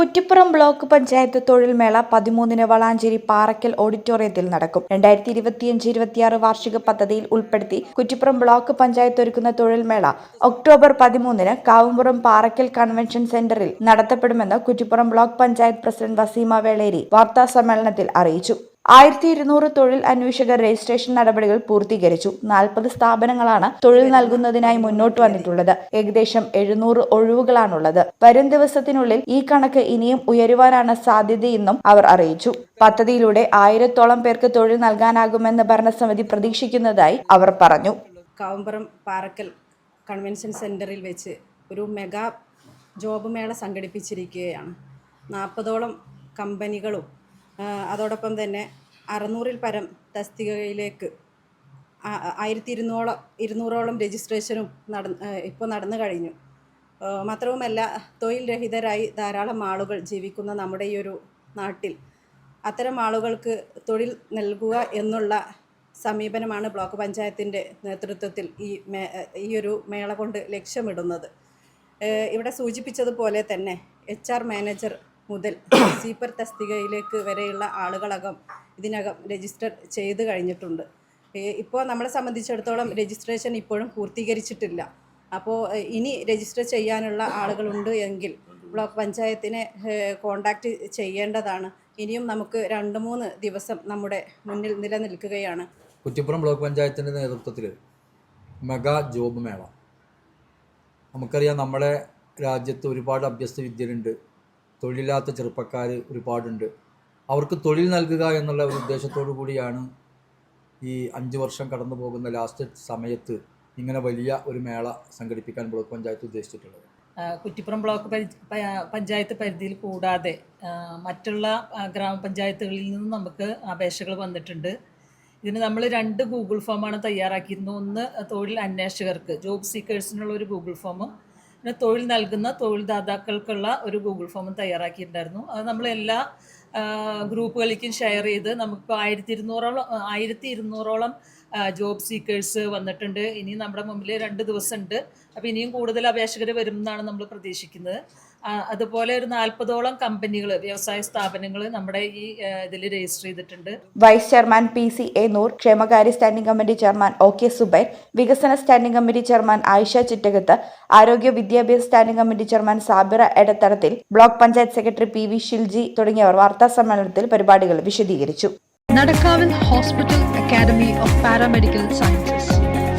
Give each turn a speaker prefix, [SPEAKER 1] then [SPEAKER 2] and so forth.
[SPEAKER 1] Kuttippuram block panchayat തൊഴിൽ മേള പതിമൂന്നിന് വളാഞ്ചേരി പാറക്കൽ ഓഡിറ്റോറിയത്തിൽ നടക്കും. രണ്ടായിരത്തി ഇരുപത്തിയഞ്ച് ഇരുപത്തിയാറ് വാർഷിക പദ്ധതിയിൽ ഉൾപ്പെടുത്തി കുറ്റിപ്പുറം ബ്ലോക്ക് പഞ്ചായത്ത് ഒരുക്കുന്ന തൊഴിൽ മേള ഒക്ടോബർ പതിമൂന്നിന് കാവുംപുറം പാറക്കൽ കൺവെൻഷൻ സെന്ററിൽ നടത്തപ്പെടുമെന്ന് കുറ്റിപ്പുറം ബ്ലോക്ക് പഞ്ചായത്ത് പ്രസിഡന്റ് വസീമ വേളേരി വാർത്താ സമ്മേളനത്തിൽ അറിയിച്ചു. ആയിരത്തി ഇരുന്നൂറ് തൊഴിൽ അന്വേഷകർ രജിസ്ട്രേഷൻ നടപടികൾ പൂർത്തീകരിച്ചു. നാൽപ്പത് സ്ഥാപനങ്ങളാണ് തൊഴിൽ നൽകുന്നതിനായി മുന്നോട്ട് വന്നിട്ടുള്ളത്. ഏകദേശം എഴുന്നൂറ് ഒഴിവുകളാണുള്ളത്. വരും ദിവസത്തിനുള്ളിൽ ഈ കണക്ക് ഇനിയും ഉയരുവാനാണ് സാധ്യതയെന്നും അവർ അറിയിച്ചു. പദ്ധതിയിലൂടെ ആയിരത്തോളം പേർക്ക് തൊഴിൽ നൽകാനാകുമെന്ന് ഭരണസമിതി പ്രതീക്ഷിക്കുന്നതായി അവർ പറഞ്ഞു.
[SPEAKER 2] കാവുംപുറം പാറക്കൽ കൺവെൻഷൻ സെന്ററിൽ വെച്ച് ഒരു മെഗാ ജോബ് മേള സംഘടിപ്പിച്ചിരിക്കുകയാണ്. നാൽപ്പതോളം കമ്പനികളും അതോടൊപ്പം തന്നെ അറുന്നൂറിൽ പരം തസ്തികയിലേക്ക് ആയിരത്തി ഇരുന്നൂറോളം ഇരുന്നൂറോളം രജിസ്ട്രേഷനും നട ഇപ്പോൾ നടന്നു കഴിഞ്ഞു. മാത്രവുമല്ല തൊഴിൽ രഹിതരായി ധാരാളം ആളുകൾ ജീവിക്കുന്ന നമ്മുടെ ഈ ഒരു നാട്ടിൽ അത്തരം ആളുകൾക്ക് തൊഴിൽ നൽകുക എന്നുള്ള സമീപനമാണ് ബ്ലോക്ക് പഞ്ചായത്തിന്റെ നേതൃത്വത്തിൽ ഈ മേ ഈ ഒരു മേള കൊണ്ട് ലക്ഷ്യമിടുന്നത്. ഇവിടെ സൂചിപ്പിച്ചതുപോലെ തന്നെ എച്ച് ആർ മാനേജർ മുതൽ സീപ്പർ തസ്തികയിലേക്ക് വരെയുള്ള ആളുകളകം ഇതിനകം രജിസ്റ്റർ ചെയ്ത് കഴിഞ്ഞിട്ടുണ്ട്. ഇപ്പോൾ നമ്മളെ സംബന്ധിച്ചിടത്തോളം രജിസ്ട്രേഷൻ ഇപ്പോഴും പൂർത്തീകരിച്ചിട്ടില്ല. അപ്പോൾ ഇനി രജിസ്റ്റർ ചെയ്യാനുള്ള ആളുകളുണ്ട് എങ്കിൽ ബ്ലോക്ക് പഞ്ചായത്തിനെ കോണ്ടാക്റ്റ് ചെയ്യേണ്ടതാണ്. ഇനിയും നമുക്ക് രണ്ട് മൂന്ന് ദിവസം നമ്മുടെ മുന്നിൽ നിലനിൽക്കുകയാണ്.
[SPEAKER 3] കുറ്റിപ്പുറം ബ്ലോക്ക് പഞ്ചായത്തിന്റെ നേതൃത്വത്തിൽ മെഗാ ജോബ് മേള. നമുക്കറിയാം നമ്മുടെ രാജ്യത്ത് ഒരുപാട് അഭ്യസ്ത വിദ്യരുണ്ട് തൊഴിലില്ലാത്ത ചെറുപ്പക്കാർ ഒരുപാടുണ്ട്. അവർക്ക് തൊഴിൽ നൽകുക എന്നുള്ള ഒരു ഉദ്ദേശത്തോടു കൂടിയാണ് ഈ അഞ്ച് വർഷം കടന്നു പോകുന്ന ലാസ്റ്റ് സമയത്ത് ഇങ്ങനെ വലിയ ഒരു മേള സംഘടിപ്പിക്കാൻ ബ്ലോക്ക് പഞ്ചായത്ത് ഉദ്ദേശിച്ചിട്ടുള്ളത്.
[SPEAKER 4] കുറ്റിപ്പുറം ബ്ലോക്ക് പഞ്ച- പഞ്ചായത്ത് പരിധിയിൽ കൂടാതെ മറ്റുള്ള ഗ്രാമപഞ്ചായത്തുകളിൽ നിന്നും നമുക്ക് അപേക്ഷകൾ വന്നിട്ടുണ്ട്. ഇതിന് നമ്മൾ രണ്ട് ഗൂഗിൾ ഫോമാണ് തയ്യാറാക്കിയിരുന്നത്. ഒന്ന് തൊഴിൽ അന്വേഷകർക്ക് ജോബ് സീക്കേഴ്സിനുള്ള ഒരു ഗൂഗിൾ ഫോമും പിന്നെ തൊഴിൽ നൽകുന്ന തൊഴിൽദാതാക്കൾക്കുള്ള ഒരു ഗൂഗിൾ ഫോമും തയ്യാറാക്കിയിട്ടുണ്ടായിരുന്നു. അത് നമ്മൾ എല്ലാ ഗ്രൂപ്പുകളിലേക്കും ഷെയർ ചെയ്ത് നമുക്കിപ്പോൾ ആയിരത്തി ഇരുന്നൂറോളം ആയിരത്തി ഇരുന്നൂറോളം ജോബ് സീക്കേഴ്സ് വന്നിട്ടുണ്ട്. ഇനി നമ്മുടെ മുമ്പിൽ രണ്ട് ദിവസമുണ്ട് അപ്പോൾ ഇനിയും കൂടുതൽ അപേക്ഷകർ വരും എന്നാണ് നമ്മൾ പ്രതീക്ഷിക്കുന്നത് അതുപോലെ ഒരു നാൽപ്പതോളം കമ്പനികൾ വ്യവസായ സ്ഥാപനങ്ങൾ നമ്മുടെ ഈ ഇതിൽ രജിസ്റ്റർ ചെയ്തിട്ടുണ്ട്.
[SPEAKER 1] Vice chairman P C A Noor ക്ഷേമകാര്യ standing committee chairman O K Zubair വികസന standing committee chairman Ayisha Chittakath ആരോഗ്യ വിദ്യാഭ്യാസ standing committee chairman Sabira Edathadathil block panchayat secretary P V Shilji തുടങ്ങിയവർ വാർത്താ സമ്മേളനത്തിൽ പരിപാടികൾ വിശദീകരിച്ചു.